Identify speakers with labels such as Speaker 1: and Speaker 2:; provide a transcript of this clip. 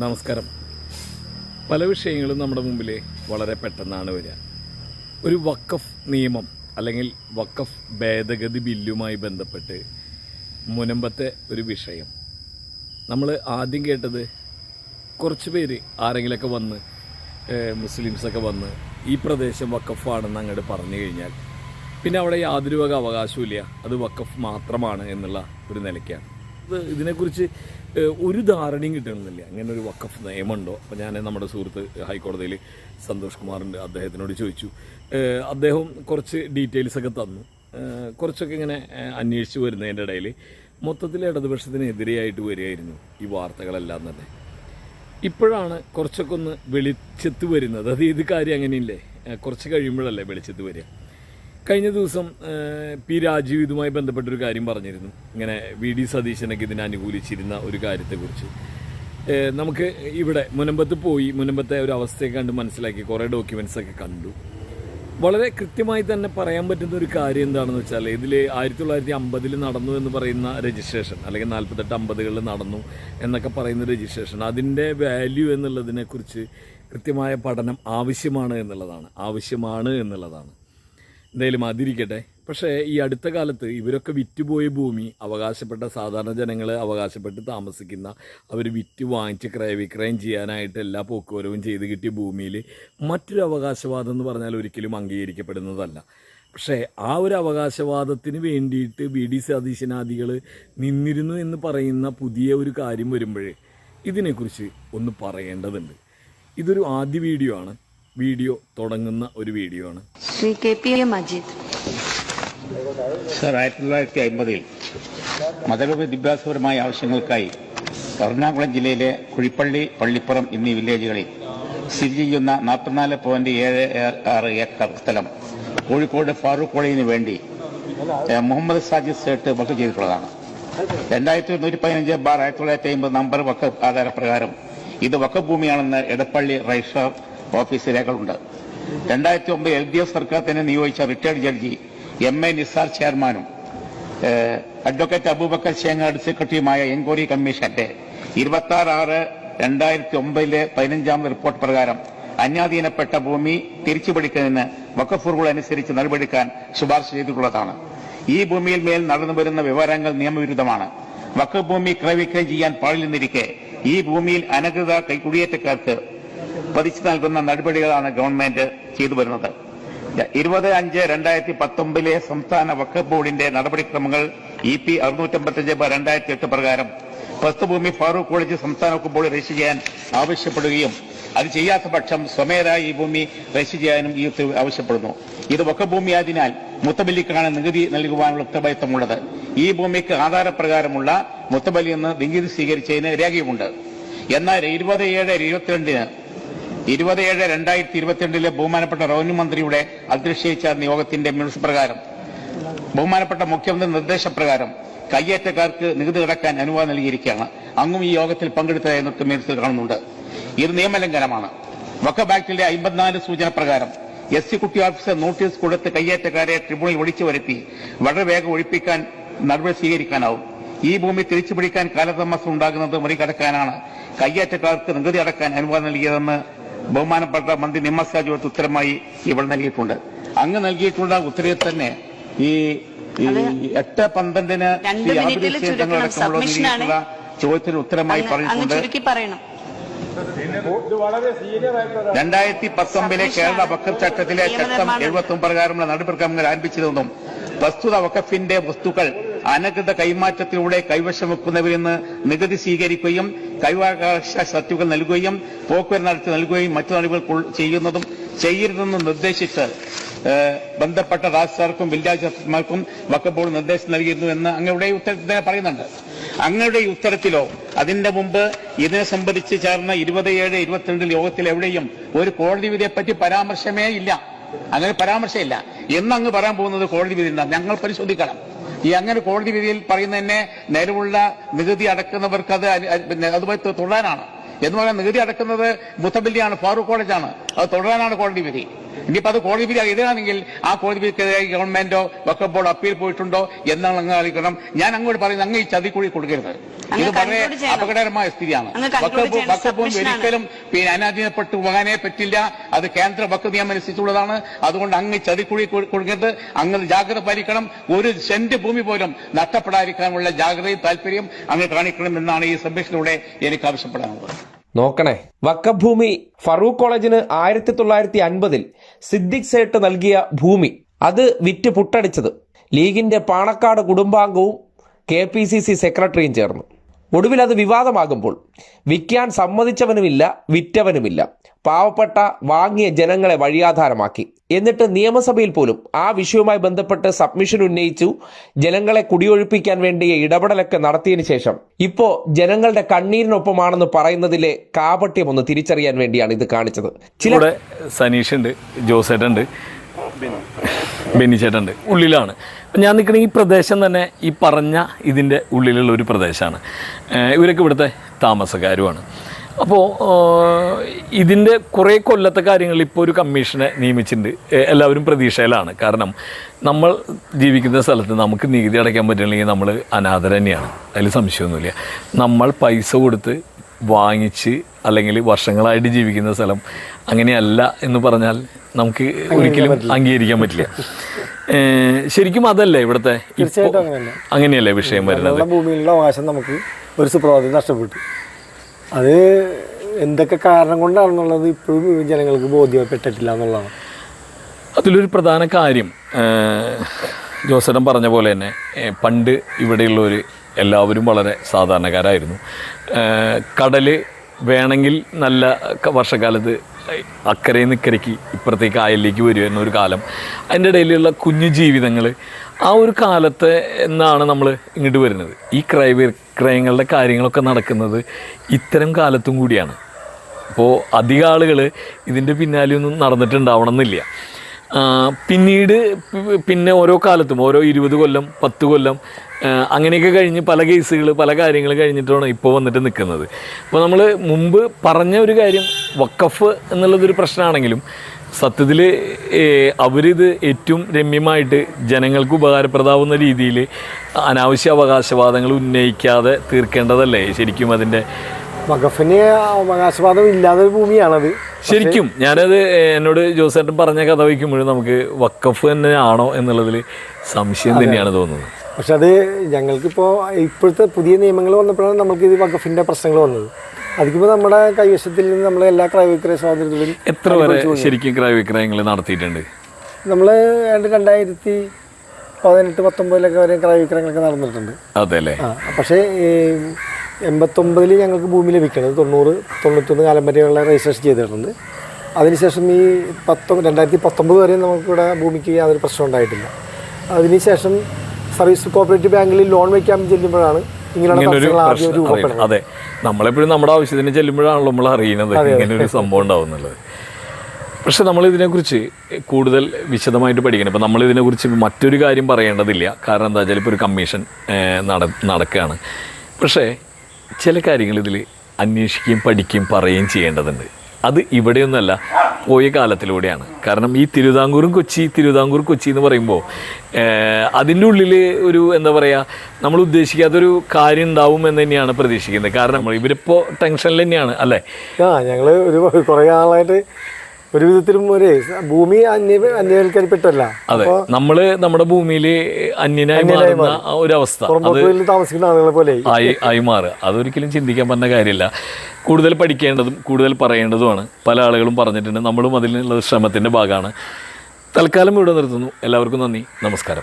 Speaker 1: നമസ്കാരം. പല വിഷയങ്ങളും നമ്മുടെ മുമ്പിൽ വളരെ പെട്ടെന്നാണ് വരിക. ഒരു വക്കഫ് നിയമം അല്ലെങ്കിൽ വക്കഫ് ഭേദഗതി ബില്ലുമായി ബന്ധപ്പെട്ട് മുനമ്പത്തെ ഒരു വിഷയം. നമ്മൾ ആദ്യം കേട്ടത് കുറച്ച് പേര് ആരെങ്കിലൊക്കെ വന്ന് മുസ്ലിംസൊക്കെ വന്ന് ഈ പ്രദേശം വക്കഫാണെന്ന് അങ്ങോട്ട് പറഞ്ഞു കഴിഞ്ഞാൽ പിന്നെ അവിടെ യാതൊരു വക അവകാശവും അത് വക്കഫ് മാത്രമാണ് എന്നുള്ള ഒരു നിലയ്ക്കാണ്. ഇത് ഇതിനെക്കുറിച്ച് ഒരു ധാരണയും കിട്ടണമെന്നില്ല. അങ്ങനെ ഒരു വക്കഫ് നിയമമുണ്ടോ? അപ്പോൾ ഞാൻ നമ്മുടെ സുഹൃത്ത് ഹൈക്കോടതിയിൽ സന്തോഷ് കുമാറിന്റെ അദ്ദേഹത്തിനോട് ചോദിച്ചു. അദ്ദേഹം കുറച്ച് ഡീറ്റെയിൽസ് ഒക്കെ തന്നു. കുറച്ചൊക്കെ ഇങ്ങനെ അന്വേഷിച്ച് വരുന്നതിന്റെ ഇടയിൽ മൊത്തത്തിൽ ഇടതുപക്ഷത്തിനെതിരെയായിട്ട് വരികയായിരുന്നു ഈ വാർത്തകളെല്ലാം തന്നെ. ഇപ്പോഴാണ് കുറച്ചൊക്കെ ഒന്ന് വെളിച്ചത്ത് വരുന്നത്. അത് ഇത് കാര്യം അങ്ങനെയില്ലേ? കുറച്ച് കഴിയുമ്പോഴല്ലേ വെളിച്ചത്ത് വരിക. കഴിഞ്ഞ ദിവസം പി രാജീവ് ഇതുമായി ബന്ധപ്പെട്ടൊരു കാര്യം പറഞ്ഞിരുന്നു. ഇങ്ങനെ വി ഡി സതീശനൊക്കെ ഇതിനെ അനുകൂലിച്ചിരുന്ന ഒരു കാര്യത്തെക്കുറിച്ച്. നമുക്ക് ഇവിടെ മുനമ്പത്ത് പോയി മുനമ്പത്തെ ഒരു അവസ്ഥയൊക്കെ കണ്ട് മനസ്സിലാക്കി കുറേ ഡോക്യുമെൻസൊക്കെ കണ്ടു. വളരെ കൃത്യമായി തന്നെ പറയാൻ പറ്റുന്ന ഒരു കാര്യം എന്താണെന്ന് വെച്ചാൽ ഇതിൽ ആയിരത്തി തൊള്ളായിരത്തി അമ്പതിൽ നടന്നു എന്ന് പറയുന്ന രജിസ്ട്രേഷൻ അല്ലെങ്കിൽ നാൽപ്പത്തെട്ട് അമ്പതുകളിൽ നടന്നു എന്നൊക്കെ പറയുന്ന രജിസ്ട്രേഷൻ അതിന്റെ വാല്യൂ എന്നുള്ളതിനെക്കുറിച്ച് കൃത്യമായ പഠനം ആവശ്യമാണ് എന്നുള്ളതാണ്. ആവശ്യമാണ് എന്നുള്ളതാണ്. എന്തായാലും അതിരിക്കട്ടെ. പക്ഷേ ഈ അടുത്ത കാലത്ത് ഇവരൊക്കെ വിറ്റുപോയ ഭൂമി അവകാശപ്പെട്ട സാധാരണ ജനങ്ങൾ അവകാശപ്പെട്ട് താമസിക്കുന്ന അവർ വിറ്റ് വാങ്ങിച്ച് ക്രയവിക്രയം ചെയ്യാനായിട്ട് എല്ലാ പോക്കുവരവും ചെയ്ത് കിട്ടിയ ഭൂമിയിൽ മറ്റൊരു അവകാശവാദം എന്ന് പറഞ്ഞാൽ ഒരിക്കലും അംഗീകരിക്കപ്പെടുന്നതല്ല. പക്ഷേ ആ ഒരു അവകാശവാദത്തിന് വേണ്ടിയിട്ട് വി. ഡി. സതീശനാദികൾ നിന്നിരുന്നു എന്ന് പറയുന്ന പുതിയ ഒരു കാര്യം വരുമ്പോഴേ ഇതിനെക്കുറിച്ച് ഒന്ന് പറയേണ്ടതുണ്ട്. ഇതൊരു ആദ്യ വീഡിയോ ആണ്. വീഡിയോ തുടങ്ങുന്ന ഒരു വീഡിയോ ആണ്.
Speaker 2: Shri K P A Majeed.
Speaker 3: Sir ആയിരത്തി തൊള്ളായിരത്തി അമ്പതിൽ മതവിദ്യാഭ്യാസപരമായ ആവശ്യങ്ങൾക്കായി എറണാകുളം ജില്ലയിലെ കുഴിപ്പള്ളി പള്ളിപ്പുറം എന്നീ വില്ലേജുകളിൽ സ്ഥിതി ചെയ്യുന്ന നാൽപ്പത്തിനാല് പോയിന്റ് ഏഴ് ആറ് ഏക്കർ സ്ഥലം കോഴിക്കോട് ഫാറൂഖ് കോളേജിന് വേണ്ടി മുഹമ്മദ് സാജിദ് സേട്ട് വക്ക് ചെയ്തിട്ടുള്ളതാണ്. രണ്ടായിരത്തി നൂറ്റി പതിനഞ്ച് ബാർ ആയിരത്തി തൊള്ളായിരത്തി അമ്പത് നമ്പർ വക്ക് ആധാരപ്രകാരം ഇത് വക്കഫ് ഭൂമിയാണെന്ന് എടപ്പള്ളി രജിസ്ട്രാർ ഓഫീസ് രേഖകളുണ്ട്. രണ്ടായിരത്തി ഒമ്പത് എൽ ഡി എഫ് സർക്കാർ തന്നെ നിയോഗിച്ച retired judge M A Nisar ചെയർമാനും അഡ്വക്കേറ്റ് അബൂബക്കർ ശേങ്ങാട് സെക്രട്ടറിയുമായ എൻക്വയറി കമ്മീഷന്റെ ഇരുപത്തി ആറ് ആറ് രണ്ടായിരത്തി ഒമ്പതിലെ പതിനഞ്ചാമത് റിപ്പോർട്ട് പ്രകാരം അന്യാധീനപ്പെട്ട ഭൂമി തിരിച്ചുപിടിക്കുന്നതിന് വക്കഫ് റൂൾ അനുസരിച്ച് നടപടിക്കാൻ ശുപാർശ ചെയ്തിട്ടുള്ളതാണ്. ഈ ഭൂമിയിൽ മേൽ നടന്നു വരുന്ന വിവരങ്ങൾ നിയമവിരുദ്ധമാണ്. വക്കഭൂമി ക്രയവിക്രയം ചെയ്യാൻ പാടില്ലെന്നിരിക്കെ ഈ ഭൂമിയിൽ അനധികൃത കൈക്കുടിയേറ്റക്കാർക്ക് പതിച്ചു നൽകുന്ന നടപടികളാണ് ഗവൺമെന്റ് ചെയ്തു വരുന്നത്. ഇരുപത് അഞ്ച് രണ്ടായിരത്തി പത്തൊമ്പതിലെ സംസ്ഥാന വക്കഫ് ബോർഡിന്റെ നടപടിക്രമങ്ങൾ ഇ പി അറുന്നൂറ്റമ്പത്തഞ്ച് രണ്ടായിരത്തി എട്ട് പ്രകാരം പ്രസ്തുഭൂമി ഫാറൂഖ് കോളേജ് സംസ്ഥാന വക്കഫ് ബോർഡ് രജിസ്റ്റർ ചെയ്യാൻ ആവശ്യപ്പെടുകയും അത് ചെയ്യാത്ത പക്ഷം സ്വമേധയാ ഈ ഭൂമി രജിസ്റ്റർ ചെയ്യാനും ഈ ഉത്തരവ് ആവശ്യപ്പെടുന്നു. ഇത് വക്കഫ് ഭൂമിയായതിനാൽ മുത്തബല്ലിക്കാണ് നികുതി നൽകുവാനുള്ള ഉത്തരവാദിത്തമുള്ളത്. ഈ ഭൂമിക്ക് ആധാരപ്രകാരമുള്ള മുത്തബലി എന്ന് നികുതി സ്വീകരിച്ചതിന് രേഖയുമുണ്ട് എന്നാൽ ഇരുപത് ഏഴ് ഇരുപത്തിരണ്ടിന് ഇരുപത് ഏഴ് രണ്ടായിരത്തി ഇരുപത്തിരണ്ടിലെ ബഹുമാനപ്പെട്ട റവന്യൂ മന്ത്രിയുടെ അധ്യക്ഷയിച്ച യോഗത്തിന്റെ മിനിറ്റ്സ് പ്രകാരം ബഹുമാനപ്പെട്ട മുഖ്യമന്ത്രി നിർദ്ദേശപ്രകാരം കയ്യേറ്റക്കാർക്ക് നികുതി അടക്കാൻ അനുവാദം നൽകിയിരിക്കുകയാണ്. അങ്ങും ഈ യോഗത്തിൽ പങ്കെടുത്തതായി നമുക്ക് മിനിറ്റ്സിൽ കാണുന്നുണ്ട്. ഇത് നിയമലംഘനമാണ്. വക്കഫ് ആക്ടിലെ അമ്പത്തിനാല് സൂചന പ്രകാരം എസ് സി കുട്ടി ഓഫീസർ നോട്ടീസ് കൊടുത്ത് കയ്യേറ്റക്കാരെ ട്രിബ്യൂണൽ വിളിച്ചു വരുത്തി വളരെ വേഗം ഒഴിപ്പിക്കാൻ നടപടി സ്വീകരിക്കാനാവും. ഈ ഭൂമി തിരിച്ചുപിടിക്കാൻ കാലതാമസം ഉണ്ടാകുന്നത് മറികടക്കാനാണ് കയ്യേറ്റക്കാർക്ക് നികുതി അടക്കാൻ അനുവാദം നൽകിയതെന്ന് ബഹുമാനപ്പെട്ട മന്ത്രി നിമ്മസാജ് കൊടുത്ത ഉത്തരമായി ഇവിടെ നൽകിയിട്ടുണ്ട്. അങ്ങ് നൽകിയിട്ടുള്ള ഉത്തരവിൽ തന്നെ ഈ എട്ട് പന്ത്രണ്ടിന് അടക്കമുള്ള
Speaker 2: മിനിറ്റിൽ ചുരുക്കണം. സബ്മിഷനാണ്.
Speaker 3: നൽകിയിട്ടുള്ള ചോദ്യത്തിന് ഉത്തരമായി പറഞ്ഞിട്ടുണ്ട്.
Speaker 2: ചുരുക്കി പറയണം.
Speaker 3: രണ്ടായിരത്തി പത്തൊമ്പതിലെ കേരള വക്കഫ് ചട്ടത്തിലെ ചട്ടം എഴുപത്തി പ്രകാരമുള്ള നടപടിക്രമങ്ങൾ ആരംഭിച്ചതെന്നും പ്രസ്തുത വക്കഫിന്റെ വസ്തുക്കൾ അനധികൃത കൈമാറ്റത്തിലൂടെ കൈവശം വെക്കുന്നവരിൽ നിന്ന് നികുതി സ്വീകരിക്കുകയും കൈവകാശ സർട്ടിഫിക്കറ്റ് നൽകുകയും പോക്കുവരവ് നടത്തി നൽകുകയും മറ്റു നടപടികൾ ചെയ്യുന്നതും ചെയ്യരുതെന്ന് നിർദ്ദേശിച്ച് ബന്ധപ്പെട്ട രാഷ്ട്രർക്കും വില്ലേജ് ഓഫീസർമാർക്കും വക്കഫ് ബോർഡ് നിർദ്ദേശം നൽകിയിരുന്നു എന്ന് അങ്ങയുടെ ഉത്തരത്തിൽ തന്നെ പറയുന്നുണ്ട്. അങ്ങയുടെ ഉത്തരത്തിലോ അതിന്റെ മുമ്പ് ഇതിനെ സംബന്ധിച്ച് ചേർന്ന ഇരുപത് ഏഴ് ഇരുപത്തിരണ്ടിൽ യോഗത്തിൽ എവിടെയും ഒരു കോടതി വിധിയെ പറ്റി പരാമർശമേ ഇല്ല. അങ്ങനെ പരാമർശമില്ല. എന്ന് അങ്ങ് പറയാൻ പോകുന്നത് കോടതി വിധി ഞങ്ങൾ പരിശോധിക്കണം. ഈ അങ്ങനെ കോടതി വിധിയിൽ പറയുന്ന തന്നെ നിലവുള്ള നികുതി അടക്കുന്നവർക്ക് അത് പിന്നെ അതുമായി തുടരാനാണ് എന്ന് പറയാൻ നികുതി അടക്കുന്നത് മുത്തബല്ലിയാണ് ഫാറൂഖ് കോളേജാണ്. അത് തുടരാനാണ് കോടതി വിധി. ഇനിയിപ്പോ അത് കോടതി വിധി എതിരാണെങ്കിൽ ആ കോടതി വിധിക്കെതിരെ ഗവൺമെന്റോ വക്കഫ് ബോർഡ് അപ്പീൽ പോയിട്ടുണ്ടോ എന്നാണ് അങ്ങ് അറിയിക്കണം ഞാൻ അങ്ങോട്ട് പറയുന്നത് അങ്ങ് ഈ ചതിക്കുഴി കൊടുക്കരുത്. ഇത് വളരെ. അപകടകരമായ സ്ഥിതിയാണ്. വക്കഫ്. വക്കഫ്. ഒരിക്കലും പിന്നെ അനാധീനപ്പെട്ട് പോകാനേ പറ്റില്ല. അത് കേന്ദ്ര വക്കഫ് നിയമം അനുസരിച്ചുള്ളതാണ്. അതുകൊണ്ട് അങ്ങ് ചതിക്കുഴി കൊടുക്കരുത്. അങ്ങ് ജാഗ്രത പാലിക്കണം. ഒരു സെന്റ് ഭൂമി പോലും നഷ്ടപ്പെടാതിരിക്കാനുള്ള ജാഗ്രതയും താല്പര്യം അങ്ങ് കാണിക്കണം എന്നാണ് ഈ സബ്മിഷനിലൂടെ എനിക്ക് ആവശ്യപ്പെടാനുള്ളത്.
Speaker 4: നോക്കണേ. വക്കഭൂമി ഫറൂഖ് കോളേജിന് ആയിരത്തി തൊള്ളായിരത്തി അൻപതിൽ സിദ്ദിഖ് സേട്ട് നൽകിയ ഭൂമി. അത് വിറ്റ് പുട്ടടിച്ചത്. ലീഗിന്റെ പാണക്കാട് കുടുംബാംഗവും കെ പി സി സി സെക്രട്ടറിയും ചേർന്നു. ഒടുവിൽ അത് വിവാദമാകുമ്പോൾ വിൽക്കാൻ സമ്മതിച്ചവനുമില്ല വിറ്റവനുമില്ല. പാവപ്പെട്ട വാങ്ങിയ ജനങ്ങളെ വഴിയാധാരമാക്കി. എന്നിട്ട് നിയമസഭയിൽ പോലും ആ വിഷയവുമായി ബന്ധപ്പെട്ട് സബ്മിഷൻ ഉന്നയിച്ചു ജനങ്ങളെ കുടിയൊഴിപ്പിക്കാൻ വേണ്ടിയ ഇടപെടലൊക്കെ നടത്തിയതിനു ശേഷം ഇപ്പോ ജനങ്ങളുടെ കണ്ണീരിനൊപ്പമാണെന്ന് പറയുന്നതിലെ കാപട്യം ഒന്ന് തിരിച്ചറിയാൻ വേണ്ടിയാണ് ഇത് കാണിച്ചത്. ചില
Speaker 1: സനീഷ് ഉണ്ട് ജോസേട്ടുണ്ട് ബെന്നിച്ചേട്ടുണ്ട് ഉള്ളിലാണ്. അപ്പം ഞാൻ നിൽക്കുന്ന ഈ പ്രദേശം തന്നെ ഈ പറഞ്ഞ ഇതിന്റെ ഉള്ളിലുള്ള ഒരു പ്രദേശമാണ്. ഇവരൊക്കെ ഇവിടുത്തെ താമസക്കാരുമാണ്. അപ്പോൾ ഇതിന്റെ കുറേ കൊല്ലത്തെ കാര്യങ്ങൾ ഇപ്പോൾ ഒരു കമ്മീഷനെ നിയമിച്ചിട്ടുണ്ട്. എല്ലാവരും പ്രതീക്ഷയിലാണ്. കാരണം നമ്മൾ ജീവിക്കുന്ന സ്ഥലത്ത് നമുക്ക് നികുതി അടയ്ക്കാൻ പറ്റില്ലെങ്കിൽ നമ്മൾ തന്നെയാണ്. അതിൽ സംശയമൊന്നുമില്ല. നമ്മൾ പൈസ കൊടുത്ത് വാങ്ങിച്ച് അല്ലെങ്കിൽ വർഷങ്ങളായിട്ട് ജീവിക്കുന്ന സ്ഥലം അങ്ങനെയല്ല എന്ന് പറഞ്ഞാൽ നമുക്ക് ഒരിക്കലും അംഗീകരിക്കാൻ പറ്റില്ല. ശരിക്കും അതല്ലേ ഇവിടുത്തെ
Speaker 5: അങ്ങനെയല്ലേ.
Speaker 1: വിഷയം വരുന്നത്?
Speaker 5: ഭൂമിയിലുള്ള അവകാശം നമുക്ക് ഒരു സുപ്രഭാതം നഷ്ടപ്പെട്ടു. അത് എന്തൊക്കെ കാരണം കൊണ്ടാണെന്നുള്ളത് ഇപ്പോഴും ജനങ്ങൾക്ക് ബോധ്യപ്പെട്ടിട്ടില്ല എന്നുള്ളതാണ്.
Speaker 1: അതിലൊരു പ്രധാന കാര്യം ജോസഡൻ പറഞ്ഞ പോലെ തന്നെ പണ്ട് ഇവിടെയുള്ളവർ എല്ലാവരും വളരെ സാധാരണക്കാരായിരുന്നു. കടൽ വേണമെങ്കിൽ നല്ല വർഷക്കാലത്ത് അക്കരയിൽ നിന്ന് ഇക്കരയ്ക്ക് ഇപ്പുറത്തേക്ക് കായലിലേക്ക് വരുമായിരുന്ന ഒരു കാലം. അതിന്റെ ഇടയിലുള്ള കുഞ്ഞു ജീവിതങ്ങൾ ആ ഒരു കാലത്തെ എന്നാണ് നമ്മൾ ഇങ്ങോട്ട് വരുന്നത്. ഈ ക്രയ ക്രയങ്ങളുടെ കാര്യങ്ങളൊക്കെ നടക്കുന്നത് ഇത്തരം കാലത്തും കൂടിയാണ്. അപ്പോൾ അധികം ആളുകൾ ഇതിന്റെ പിന്നാലെയൊന്നും നടന്നിട്ടുണ്ടാവണം എന്നില്ല പിന്നീട് പിന്നെ ഓരോ കാലത്തും ഓരോ ഇരുപത് കൊല്ലം പത്ത് കൊല്ലം അങ്ങനെയൊക്കെ കഴിഞ്ഞ് പല കേസുകൾ പല കാര്യങ്ങൾ കഴിഞ്ഞിട്ടാണ് ഇപ്പോൾ വന്നിട്ട് നിൽക്കുന്നത് അപ്പോൾ നമ്മൾ മുമ്പ് പറഞ്ഞ ഒരു കാര്യം വക്കഫ് എന്നുള്ളതൊരു പ്രശ്നമാണെങ്കിലും സത്യത്തിൽ അവരിത് ഏറ്റവും രമ്യമായിട്ട് ജനങ്ങൾക്ക് ഉപകാരപ്രദമാവുന്ന രീതിയിൽ അനാവശ്യ അവകാശവാദങ്ങൾ ഉന്നയിക്കാതെ തീർക്കേണ്ടതല്ലേ? ശരിക്കും അതിന്റെ
Speaker 5: വകഫിന് അവകാശവാദം ഇല്ലാത്തൊരു ഭൂമിയാണത്.
Speaker 1: ശരിക്കും ഞാനത് എന്നോട് ജോസേട്ടൻ പറഞ്ഞ കഥ വയ്ക്കുമ്പോഴും നമുക്ക് വക്കഫ് തന്നെയാണോ എന്നുള്ളതിൽ സംശയം തന്നെയാണ് തോന്നുന്നത്.
Speaker 5: പക്ഷെ അത് ഞങ്ങൾക്കിപ്പോൾ ഇപ്പോഴത്തെ പുതിയ നിയമങ്ങൾ വന്നപ്പോഴാണ് നമുക്ക് ഇത് വകഫിന്റെ പ്രശ്നങ്ങൾ വന്നത്. അതിപ്പോൾ നമ്മുടെ കൈവശത്തിൽ നിന്ന് നമ്മൾ എല്ലാ ക്രയവിക്രയ സ്വാതന്ത്ര്യത്തിലും
Speaker 1: എത്ര വരെ ശരിക്കും ക്രയവിക്രയങ്ങൾ നടത്തിയിട്ടുണ്ട്?
Speaker 5: നമ്മൾ ഏതാണ്ട് രണ്ടായിരത്തി പതിനെട്ട് പത്തൊമ്പതിലൊക്കെ വരെ ക്രയവിക്രയങ്ങളൊക്കെ നടന്നിട്ടുണ്ട്.
Speaker 1: അതെ അല്ലേ?
Speaker 5: പക്ഷേ എൺപത്തൊമ്പതിൽ ഞങ്ങൾക്ക് ഭൂമി ലഭിക്കുന്നത് തൊണ്ണൂറ് തൊണ്ണൂറ്റൊന്ന് കാലം വരെയുള്ള രജിസ്ട്രേഷൻ ചെയ്തിട്ടുണ്ട്. അതിനുശേഷം ഈ പത്തൊ രണ്ടായിരത്തി പത്തൊമ്പത് വരെ നമുക്കിവിടെ ഭൂമിക്ക് യാതൊരു പ്രശ്നം ഉണ്ടായിട്ടില്ല. അതിനുശേഷം സർവീസ് കോപ്പറേറ്റീവ് ബാങ്കിൽ ലോൺ വയ്ക്കാൻ ചെല്ലുമ്പോഴാണ്.
Speaker 1: അതെ. നമ്മളെപ്പോഴും നമ്മുടെ ആവശ്യത്തിന് ചെല്ലുമ്പോഴാണല്ലോ നമ്മൾ അറിയുന്നത്. ഇങ്ങനെ ഒരു സംഭവം ഉണ്ടാവുന്നുള്ളത് പക്ഷെ നമ്മൾ ഇതിനെക്കുറിച്ച് കൂടുതൽ വിശദമായിട്ട് പഠിക്കണം. ഇപ്പം നമ്മൾ ഇതിനെക്കുറിച്ച് മറ്റൊരു കാര്യം പറയേണ്ടതില്ല. കാരണം എന്താ വെച്ചാൽ ഇപ്പോൾ ഒരു കമ്മീഷൻ നട നടക്കുകയാണ്. പക്ഷേ ചില കാര്യങ്ങൾ ഇതിൽ അന്വേഷിക്കുകയും പഠിക്കുകയും പറയുകയും ചെയ്യേണ്ടതുണ്ട്. അത് ഇവിടെയൊന്നുമല്ല പോയ കാലത്തിലൂടെയാണ്. കാരണം ഈ തിരുവിതാംകൂറും കൊച്ചി തിരുവിതാംകൂർ കൊച്ചി എന്ന് പറയുമ്പോൾ അതിന്റെ ഉള്ളിൽ ഒരു എന്താ പറയുക നമ്മൾ ഉദ്ദേശിക്കാത്തൊരു കാര്യം ഉണ്ടാവും എന്ന് തന്നെയാണ് പ്രതീക്ഷിക്കുന്നത്. കാരണം ഇവരിപ്പോൾ ടെൻഷനിൽ തന്നെയാണ് അല്ലേ?
Speaker 5: ആ ഞങ്ങൾ ഒരു കുറേ നാളായിട്ട് ഒരു വിധത്തിലും ഒരു ഭൂമി അന്യ അന്യവൽക്കരിപ്പെട്ടല്ല.
Speaker 1: അതെ. നമ്മൾ നമ്മുടെ ഭൂമിയിൽ അന്യനായി മാറുന്ന ഒരു അവസ്ഥ.
Speaker 5: താമസിക്കുന്ന ആളുകളെ പോലെ
Speaker 1: ആയി. ആയി മാറുക. അതൊരിക്കലും ചിന്തിക്കാൻ പറ്റുന്ന കാര്യമില്ല. കൂടുതൽ പഠിക്കേണ്ടതും കൂടുതൽ പറയേണ്ടതുമാണ്. പല ആളുകളും പറഞ്ഞിട്ടുണ്ട്. നമ്മളും അതിനുള്ള ശ്രമത്തിന്റെ ഭാഗമാണ്. തൽക്കാലം ഇവിടെ നിർത്തുന്നു. എല്ലാവർക്കും നന്ദി. നമസ്കാരം.